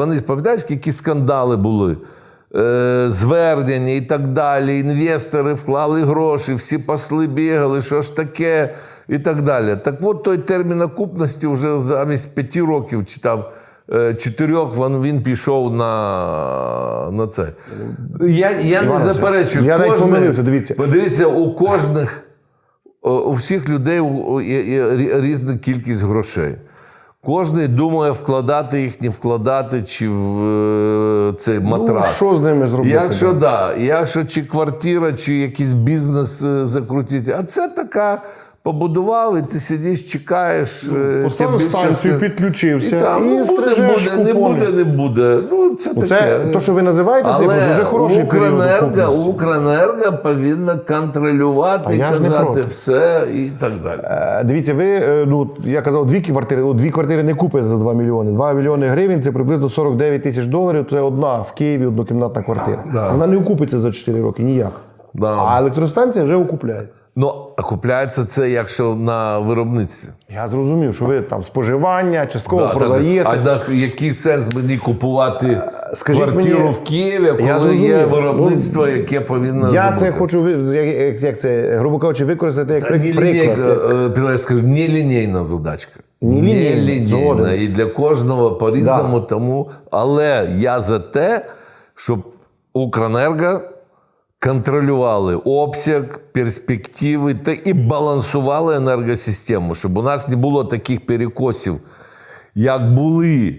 вони пам'ятаєш, які скандали були? Е, звернення і так далі. Інвестори вклали гроші, всі посли бігали, що ж таке, і так далі. Так от той термін окупності вже замість п'яти років чи там е, чотирьох він, пішов на, на це. Я, я не заперечую. я навіть помилився, дивіться. Подивіться, у кожних, у всіх людей різна кількість грошей. Кожний думає вкладати їх, не вкладати, чи в е, цей матрас. Ну, що з ними зробити, Якщо да. якщо чи квартира, чи якийсь бізнес е, закрутити. А це така. Побудували, ти сидиш, чекаєш. е, Поставив станцію, це- підключився і, там, і ну, буде, буде, не буде, не буде. Ну, це Це то, що ви називаєте, це дуже хороший Укренерго. Укренерго повинна контролювати, А казати все і так далі. Е, Дивіться, ви е, ну я казав, дві квартири. ну, Дві квартири не купите за 2 мільйони. 2 мільйони гривень це приблизно 49 тисяч доларів. Це одна в Києві однокімнатна квартира. Да. Вона не окупиться за 4 роки ніяк. Да. А електростанція вже окупляється. Ну, а купляється це, якщо на виробництві. Я зрозумів, що ви там споживання, частково Да, продаєте. так, а так, який сенс мені купувати скажіть квартиру мені, в Києві, коли я є виробництво, яке повинно я зробити? це хочу як, як, це, грубо кажучи, використати як нелінійка, приклад. е, я скажу, нелінійна задачка. Нелінійна, Нелінійна. І для кожного по-різному Да. тому. Але я за те, щоб Укренерго контролювали обсяг, перспективи та і балансували енергосистему, щоб у нас не було таких перекосів, як були